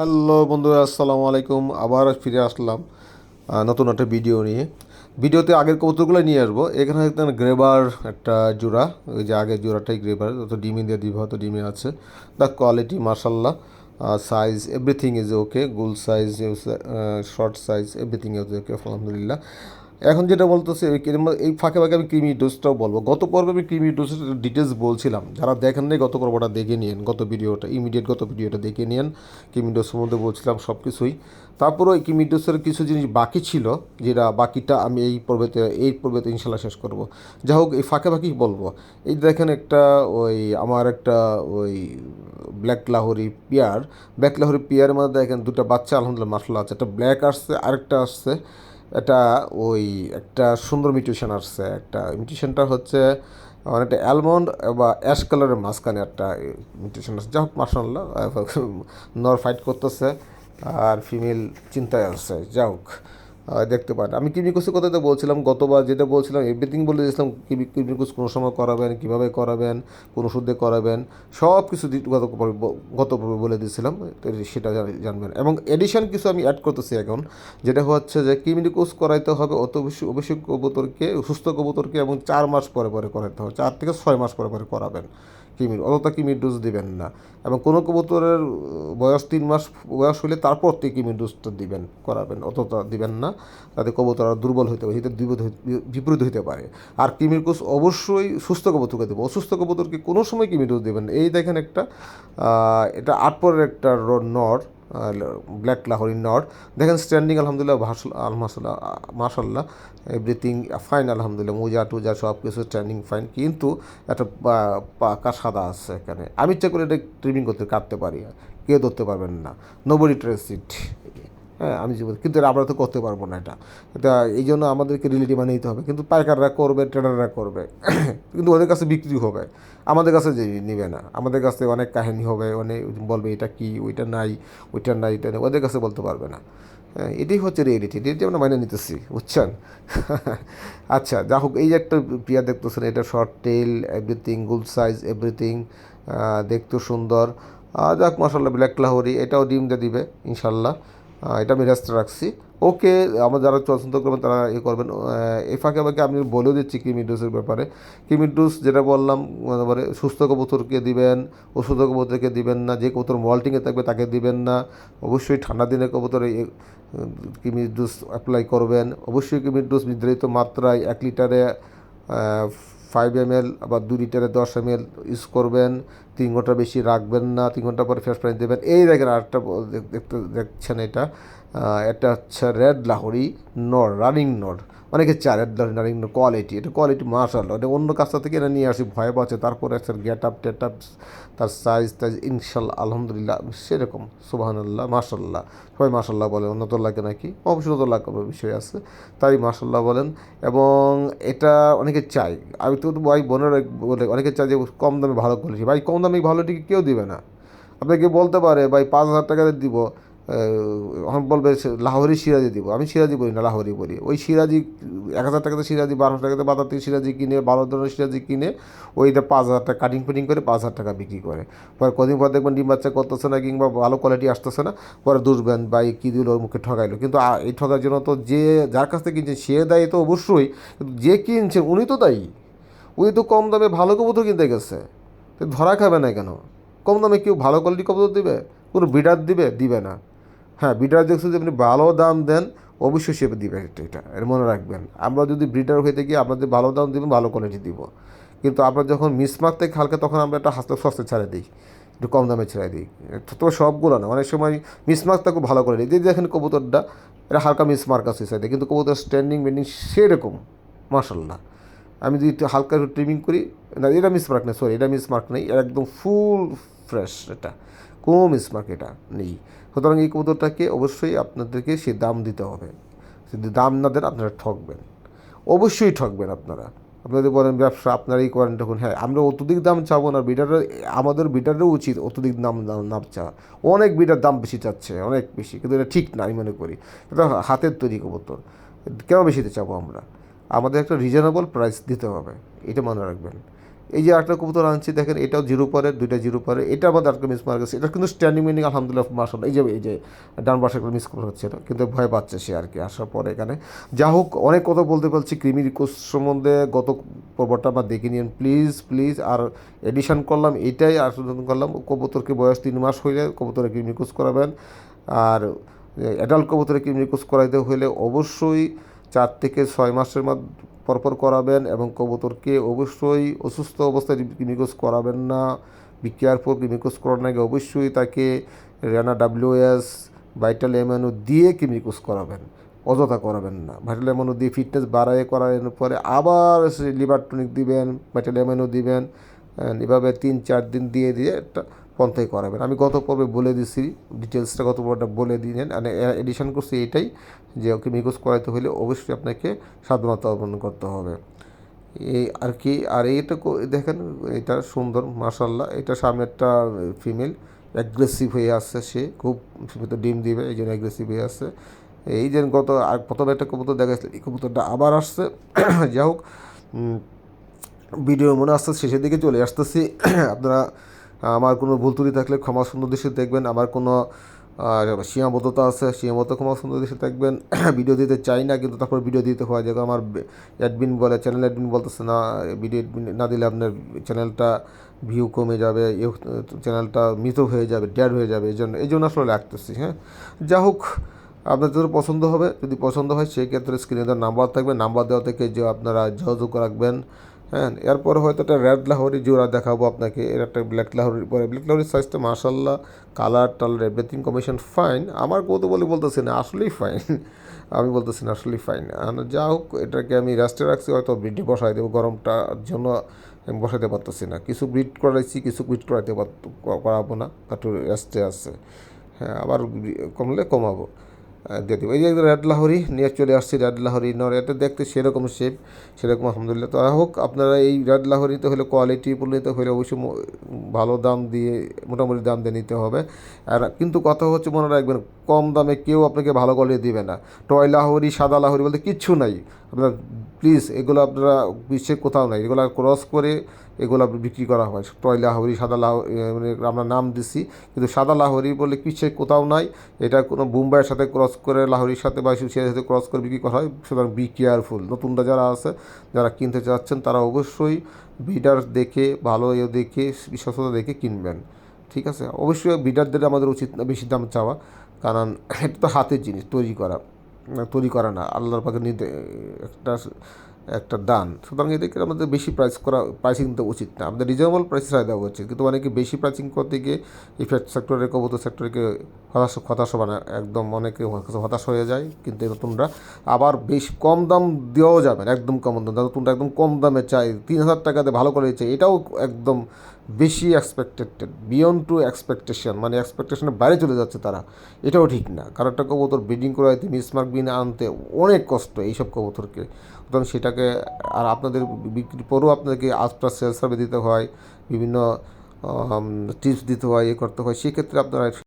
Hello বন্ধুরা, আসসালামু আলাইকুম। আবার ফিরে আসলাম নতুন একটা ভিডিও নিয়ে। ভিডিওতে আগের কৌতুকগুলো নিয়ে আসব। এখানে একটা গ্রেবার একটা জোড়া। ওই যে আগের জোড়াটাই গ্রেবার তো ডিমে দিয়ে দিব হয়তো ডিমে আছে। দ্য কোয়ালিটি মার্শাল্লাহ সাইজ এভরিথিং ইজ ওকে গুল size short size everything is okay আলহামদুলিল্লাহ। এখন যেটা বলতেছে, এই এই ফাঁকে ফাঁকে আমি ক্রিমি ডোজটাও বলব। গত পর্বে আমি ক্রিমি ডোজের ডিটেলস বলছিলাম। যারা দেখেন নাই, গত পর্বটা দেখে নিন গত ভিডিওটা ইমিডিয়েট গত ভিডিওটা দেখে নিন ক্রিমি ডোজ সম্বন্ধে বলছিলাম সব কিছুই তারপরে ওই ক্রিমি ডোজের কিছু জিনিস বাকি ছিল, যেটা বাকিটা আমি এই পর্বেতে এই পর্বেতে ইনশাল্লাহ শেষ করব। যাই হোক, এই ফাঁকে ফাঁকেই বলব। এই দেখেন একটা, ওই আমার একটা, ওই black Lahori pair black Lahori পিয়ারের মধ্যে দেখেন দুটো বাচ্চা, আলহামদুলিল্লাহ মার্শাল্লাহ আছে। একটা ব্ল্যাক আসছে, আরেকটা আসছে। এটা ওই একটা সুন্দর মিউটেশন আসছে, একটা মিউটেশনটা হচ্ছে অনেকটা অ্যালমন্ড বা অ্যাশ কালারের মাঝখানে একটা মিউটেশন আসছে। যাই হোক মার্শাল্লাহ নর ফাইট করতেছে, আর ফিমেল চিন্তায় আসছে। যাই হোক দেখতে পারেন আমি কিমিকুসের কথাতে বলছিলাম, গতবার যেটা বলছিলাম এভরিথিং বলে দিয়েছিলাম কিমি কিমিকুস কোনো সময় করাবেন, কীভাবে করাবেন, কোন ওষুধে করাবেন সব কিছু গত পর্বে গত পর্বে বলে দিয়েছিলাম, তো সেটা জানবেন। এবং এডিশন কিছু আমি অ্যাড করতেছি এখন, যেটা হচ্ছে যে কিমিকুস করাইতে হবে, অত বেশি অবশ্যই কবুতরকে, সুস্থ কবুতরকে এবং চার মাস পরে পরে করাইতে হবে, চার থেকে ছয় মাস পরে পরে করাবেন। কিমির অতটা কিমির ডোজ দেবেন না। এবং কোনো কবুতরের বয়স তিন মাস বয়স হলে তারপর থেকে কিমির ডোজটা দিবেন, করাবেন অতটা দিবেন না। তাতে কবুতর দুর্বল হইতে পারে হিতে বিপদ বিপরীত হইতে পারে। আর কিমির কোষ অবশ্যই সুস্থ কবুতরকে দেবো। অসুস্থ কবুতরকে কোনো সময় কৃমির ডোজ দেবেন। এই দেখেন একটা এটা আটপরের একটা নর। ব্ল্যাক লাহোরি নট দেখেন স্ট্যান্ডিং আলহামদুলিল্লাহ আলমাসাল্লাহ মাশাল্লাহ এভরিথিং ফাইন আলহামদুলিল্লাহ। মোজা টুজা সব কিছু স্ট্যান্ডিং ফাইন কিন্তু একটা পাকা সাদা আছে এখানে। আমি ইচ্ছা করে এটা ট্রিমিং করতে, কাটতে পারি। কেউ ধরতে পারবেন না। নোবডি ট্রেস ইট হ্যাঁ আমি জীবন কিন্তু আমরা তো করতে পারব না এটা। এটা এই জন্য আমাদেরকে রিলেটিভ নিতে হবে। কিন্তু পাইকাররা করবে ট্রেডাররা করবে। কিন্তু ওদের কাছে বিক্রি হবে। আমাদের কাছে যে নিবে না। আমাদের কাছে অনেক কাহিনী হবে অনেক বলবে এটা কি? ওইটা নাই ওইটা নাই এটা নেই। ওদের কাছে বলতে পারবে না। হ্যাঁ, এটাই হচ্ছে রিয়েলিটি এটি আমরা মাইনে নিতেছি বুঝছেন? আচ্ছা যা হোক এই যে একটা প্রিয়া দেখতেছেন এটা short tail everything good size everything দেখতে সুন্দর। যাক মাসাল্লাহ ব্ল্যাক লাহরি এটাও ডিম দিয়ে দিবে ইনশাল্লাহ এটা আমি রেস্টে রাখছি। ওকে, আমার যারা পছন্দ করবেন তারা এ করবেন। এ ফাঁকে ফাঁকে আমি বলেও দিচ্ছি কিমি ডোজের ব্যাপারে। কিমি ডোজ যেটা বললাম মানে সুস্থ কবুতরকে দিবেন অসুস্থ কবুতরকে দিবেন না, যে কবুতর মল্টিংয়ে থাকবে তাকে দিবেন না। অবশ্যই ঠান্ডা দিনে কবুতরে এ- কিমি ডোজ অ্যাপ্লাই করবেন। অবশ্যই কিমি ডোজ নির্ধারিত মাত্রায় এক লিটারে ফাইভ এম এল আবার দু লিটারে দশ এম এল ইউজ করবেন, তিন ঘণ্টা বেশি রাখবেন না, তিন ঘণ্টা পরে ফ্রেশ পানি দেবেন। এই দেখেন আরেকটা ব- দেখতে দেখছেন এটা এটা হচ্ছে রেড লাহরি নড় রানিং নর। অনেকে লাহোরি রানিং কোয়ালিটি এটা কোয়ালিটি মার্শাল এটা অন্য কাজটা থেকে এটা নিয়ে আসি, ভয় পাচ্ছে, তারপরে আছে গেট আপ টেট আপ তার সাইজ টাইজ ইনশাল্লাহ আলহামদুলিল্লাহ, সেরকম সুবাহান্লাহ মার্শাল্লাহ সবাই মার্শাল্লাহ বলে লাগে নাকি? অবশ্যই নতুন লাগে বিষয় আছে। তাই মার্শাল্লাহ বলেন, এবং এটা অনেকে চাই আমি তো ভাই, বোনের বলে, অনেকে চাই যে, কম দামে ভালো কোয়ালিটি ভাই, কম দামে ভালো টিকে কেউ দিবে না। আপনাকে বলতে পারে, ভাই, পাঁচ হাজার টাকা দিব বলবে লাহোরি সিরাজি দিব, আমি সিরাজি বলি না, লাহোরি বলি ওই সিরাজি, এক হাজার টাকাতে সিরাজি, বারো হাজার টাকাতে বাজার থেকে সিরাজি কিনে, বারো ধরনের সিরাজি কিনে ওইটা পাঁচ হাজার টাকা কাটিং ফিটিং করে পাঁচ হাজার টাকা বিক্রি করে। পরে কদিন পর দেখবেন ডিম বাচ্চা করতেছে না কিংবা ভালো কোয়ালিটি আসতেছে না, পরে দুষবেন বা এই কী দিল ওর মুখে ঠকাইলো কিন্তু এই ঠকার জন্য তো যে যার কাছ থেকে কিনছে, সে দায়ী তো অবশ্যই, কিন্তু যে কিনছে উনি তো দায়ী। উনি তো কম দামে ভালো কবুতর কিনতে গেছে। ধরা খাবে না কেন? কম দামে কেউ ভালো কোয়ালিটি কবুতর দেবে? কোনো বিডার দিবে? দিবে না। হ্যাঁ বিডার দেখছে যদি আপনি ভালো দাম দেন, অবশ্যই সে দিবে এটা এটা এর মনে রাখবেন। আমরা যদি ব্রিডার হইতে গিয়ে আপনাদের ভালো দাম দেবেন ভালো কোয়ালিটি দিব। কিন্তু আপনার যখন মিসমার্ক থেকে হালকা তখন আমরা একটা হাসতে সস্তে ছেড়ে দিই, একটু কম দামে ছেড়ে দিই। তো সবগুলো না, অনেক সময় মিসমার্ক তাকে ভালো করে দিই। দেখেন কবুতরটা, এটা হালকা মিসমার্ক আছে সাইডে কিন্তু কবুতর স্ট্যান্ডিং বেন্ডিং সেরকম মার্শাল্লাহ আমি যদি একটু হালকা একটু ট্রিমিং করি, না, এটা মিসমার্ক নেই সরি এটা মিসমার্ক নেই, এটা একদম ফুল ফ্রেশ এটা। কোনো মিসমার্ক এটা নেই। সুতরাং এই কবুতরটাকে অবশ্যই আপনাদেরকে সে দাম দিতে হবে। যদি দাম না দেন আপনারা ঠকবেন। অবশ্যই ঠকবেন আপনারা। আপনাদের বলেন, ব্যবসা আপনারাই করেন, তখন হ্যাঁ আমরা অত্যধিক দাম চাবো না। বিটারের আমাদের বিটারেরও উচিত অত্যধিক দাম দাম না চাওয়া অনেক বিটার দাম বেশি চাচ্ছে, অনেক বেশি। কিন্তু এটা ঠিক না, আমি মনে করি। এটা হাতের তৈরি কবুতর। কেন বেশিতে চাবো আমরা? আমাদের একটা রিজনেবল প্রাইস দিতে হবে। এটা মনে রাখবেন। এই যে একটা কবুতর আনছি, দেখেন এটাও জিরো পরে, দুইটা জিরো পরে। এটা আমাদের আরেকটা মিস মারা গেছে। এটা কিন্তু স্ট্যান্ডিং মিনিং আলহামদুলিল্লাহ মার্শাল এই যে এই যে, ডান একটা মিস করা হচ্ছে না কিন্তু ভয় পাচ্ছে সে আর কি, আসার পরে এখানে। যা হোক, অনেক কথা বলতে পারছি ক্রিমি রিকোর্স সম্বন্ধে গত পর্বটা আমার দেখে নিন প্লিজ প্লিজ আর এডিশন করলাম, এটাই আর করলাম। কবুতরকে বয়স তিন মাস হইলে কবুতরে ক্রিমি রিকোর্স করাবেন। আর অ্যাডাল্ট কবুতরে ক্রিমি রিকোর্স করাইতে হলে অবশ্যই চার থেকে ছয় মাসের মধ্যে পরপর করাবেন এবং কবুতরকে অবশ্যই অসুস্থ অবস্থায় ক্রিমিকোস করাবেন না। বি কেয়ারফুল ক্রিমিকোস করার আগে অবশ্যই তাকে রেনা ডাব্লিউএস ভাইটাল এমএনও দিয়ে ক্রিমিকোস করাবেন, অযথা করাবেন না। ভাইটাল এমএনও দিয়ে ফিটনেস বাড়ায় করানোর পরে আবার লিভার টনিক দিবেন ভাইটাল এমএনও দিবেন এভাবে তিন, চার দিন দিয়ে দিয়ে একটা পন্থায় করাবেন। আমি গত পর্বে বলে দিছি ডিটেলসটা গত পর্বটা বলে দিলেন। এডিশন করছি এটাই যে ওকে মিকোস করাইতে হলে অবশ্যই আপনাকে সাবধানতা অবলম্বন করতে হবে। এই আর কি, আর এইটা দেখেন, এটা সুন্দর মার্শাল্লাহ এটা সামনেরটা ফিমেল অ্যাগ্রেসিভ হয়ে আসছে সে। খুব তো ডিম দিবে, এই জন্য অ্যাগ্রেসিভ হয়ে আসছে এই যে গত, আর প্রথমে একটা কবুতর দেখাচ্ছিল এই কবুতরটা আবার আসছে। যাই হোক ভিডিও মনে আস্তে শেষের দিকে চলে আসতেছি। আপনারা আমার কোনো ভুল ত্রুটি থাকলে ক্ষমা সুন্দর দৃশ্যে দেখবেন। আমার কোনো সীমাবদ্ধতা আছে, সীমাবদ্ধ ক্ষমা সুন্দর দৃশ্যে দেখবেন। ভিডিও দিতে চাই না, কিন্তু তারপর ভিডিও দিতে হয়। যেমন আমার অ্যাডমিন বলে চ্যানেল অ্যাডমিন বলতেছে না ভিডিও না দিলে আপনার চ্যানেলটা ভিউ কমে যাবে চ্যানেলটা মৃত হয়ে যাবে ড্যাড হয়ে যাবে এই জন্য এই জন্য আসলে রাখতেছি হ্যাঁ। যা হোক, আপনাদের পছন্দ হবে। যদি পছন্দ হয় সেই ক্ষেত্রে স্ক্রিনে দেওয়ার নাম্বার থাকবে। নাম্বার দেওয়া থেকে যে আপনারা যোগাযোগ রাখবেন হ্যাঁ এরপরে হয়তো একটা রেড লাহোরি জোড়া দেখাবো আপনাকে। এর একটা ব্ল্যাক লাহোরির পরে। ব্ল্যাক লাহোরির সাইজটা মার্শাল্লাহ কালার টালার এভরিথিং কমিশন ফাইন আমার কত বলে বলতেছি না, আসলেই ফাইন আমি বলতেছি না, আসলেই ফাইন যা হোক, এটাকে আমি রেস্টে রাখছি, হয়তো ব্রিডে বসাই দেবো। গরমটার জন্য আমি বসাতে পারতেছি না। কিছু ব্রিড করাইছি, কিছু ব্রিড করাইতে করাবো না একটু রেস্টে আসছে হ্যাঁ আবার কমলে কমাবো। দিয়ে দেবো। এই যে রেড লাহরি নিয়ে চলে আসছে রেড লাহরি নর এটা দেখতে সেরকম শেপ সেরকম আলহামদুলিল্লাহ। তো হোক, আপনারা এই রেড লাহরিতে হলে কোয়ালিটি নিতে হলে অবশ্যই ভালো দাম দিয়ে, মোটামুটি দাম দিয়ে নিতে হবে। আর কিন্তু কথা হচ্ছে মনে রাখবেন কম দামে কেউ আপনাকে ভালো কোয়ালিটি দিবে না। টয় লাহরি, সাদা লাহরি বলতে কিচ্ছু নাই। আপনার প্লিজ এগুলো আপনারা বিশ্বের কোথাও নাই। এগুলো ক্রস করে এগুলো বিক্রি করা হয়। টয় লাহরি, সাদা লাহরি মানে আমরা নাম দিছি, কিন্তু সাদা লাহরি বলে কিছু কোথাও নাই। এটা কোনো মুম্বাইয়ের সাথে ক্রস করে, লাহরির সাথে বা সুশিয়ার সাথে ক্রস করে বিক্রি করা হয়। সুতরাং বি কেয়ারফুল নতুনরা যারা আছে, যারা কিনতে চাচ্ছেন, তারা অবশ্যই বিডার দেখে, ভালো ইয়ে দেখে, বিশ্বস্ততা দেখে কিনবেন। ঠিক আছে? অবশ্যই বিডারদের আমাদের উচিত বেশি দাম চাওয়া। কারণ এটা তো হাতের জিনিস, তৈরি করা। তৈরি করা না, আল্লাহর পাকে নিতে একটা একটা দান। সুতরাং এদেরকে আমাদের বেশি প্রাইস করা প্রাইসিং তো উচিত না। আমাদের রিজনেবল প্রাইস দেওয়া উচিত। কিন্তু অনেকে বেশি প্রাইসিং করতে গিয়ে ইফেক্ট সেক্টরে কবুতর সেক্টরকে হতাশ হতাশ বানা একদম অনেকে হতাশ হয়ে যায়, কিন্তু নতুনরা আবার বেশি কম দাম দেওয়াও যাবে না। একদম কম দাম নতুনটা একদম কম দামে চাই তিন হাজার টাকাতে ভালো করে চাই এটাও একদম বেশি এক্সপেক্টেড বিয়ন্ড টু এক্সপেকটেশন মানে এক্সপেকটেশনের বাইরে চলে যাচ্ছে তারা। এটাও ঠিক না। কারণ একটা কবুতর ব্রিডিং করাইতে মিসমার্ক বিন আনতে অনেক কষ্ট এইসব কবুতরকে। সুতরাং সেটাকে আর আপনাদের বিক্রির পরও আপনাদেরকে আফটার সেল সার্ভে দিতে হয়, বিভিন্ন টিপস দিতে হয়, এ করতে হয়। সেক্ষেত্রে আপনারা